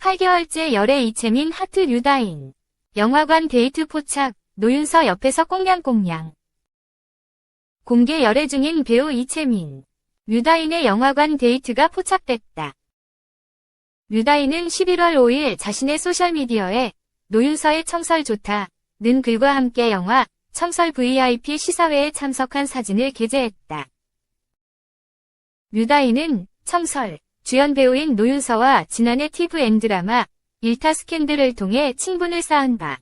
8개월째 열애 이채민 하트 류다인. 영화관 데이트 포착, 노윤서 옆에서 꽁냥꽁냥. 공개 열애 중인 배우 이채민. 류다인의 영화관 데이트가 포착됐다. 류다인은 11월 5일 자신의 소셜미디어에 노윤서의 청설 좋다 는 글과 함께 영화 청설 VIP 시사회에 참석한 사진을 게재했다. 류다인은 청설, 주연 배우인 노윤서와 지난해 TVN 드라마 일타 스캔들을 통해 친분을 쌓은 바.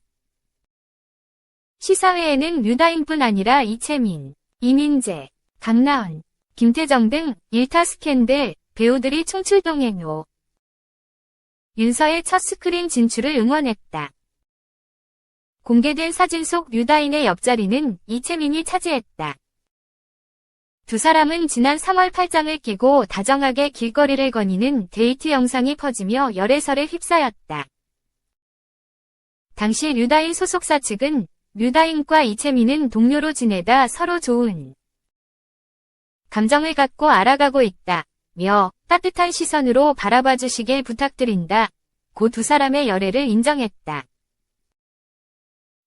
시사회에는 류다인뿐 아니라 이채민, 이민재, 강나은, 김태정 등 일타 스캔들 배우들이 총출동행로. 윤서의 첫 스크린 진출을 응원했다. 공개된 사진 속 류다인의 옆자리는 이채민이 차지했다. 두 사람은 지난 3월 팔짱을 끼고 다정하게 길거리를 거니는 데이트 영상이 퍼지며 열애설에 휩싸였다. 당시 류다인 소속사 측은 류다인과 이채민은 동료로 지내다 서로 좋은 감정을 갖고 알아가고 있다. 며 따뜻한 시선으로 바라봐 주시길 부탁드린다. 고 두 사람의 열애를 인정했다.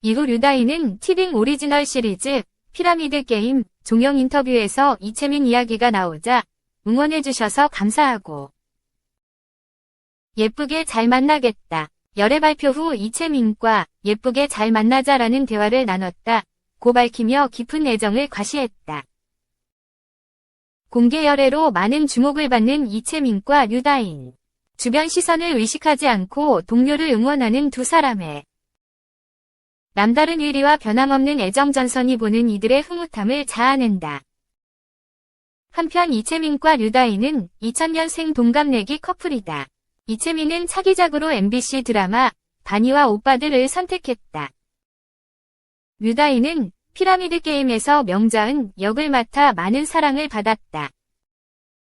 이후 류다인은 티빙 오리지널 시리즈 피라미드 게임 종영 인터뷰에서 이채민 이야기가 나오자 응원해주셔서 감사하고 예쁘게 잘 만나겠다. 열애 발표 후 이채민과 예쁘게 잘 만나자라는 대화를 나눴다. 고 밝히며 깊은 애정을 과시했다. 공개 열애로 많은 주목을 받는 이채민과 류다인. 주변 시선을 의식하지 않고 동료를 응원하는 두 사람의 남다른 의리와 변함없는 애정 전선이 보는 이들의 흐뭇함을 자아낸다. 한편 이채민과 류다인은 2000년생 동갑내기 커플이다. 이채민은 차기작으로 MBC 드라마 바니와 오빠들을 선택했다. 류다인은 피라미드 게임에서 명자은 역을 맡아 많은 사랑을 받았다.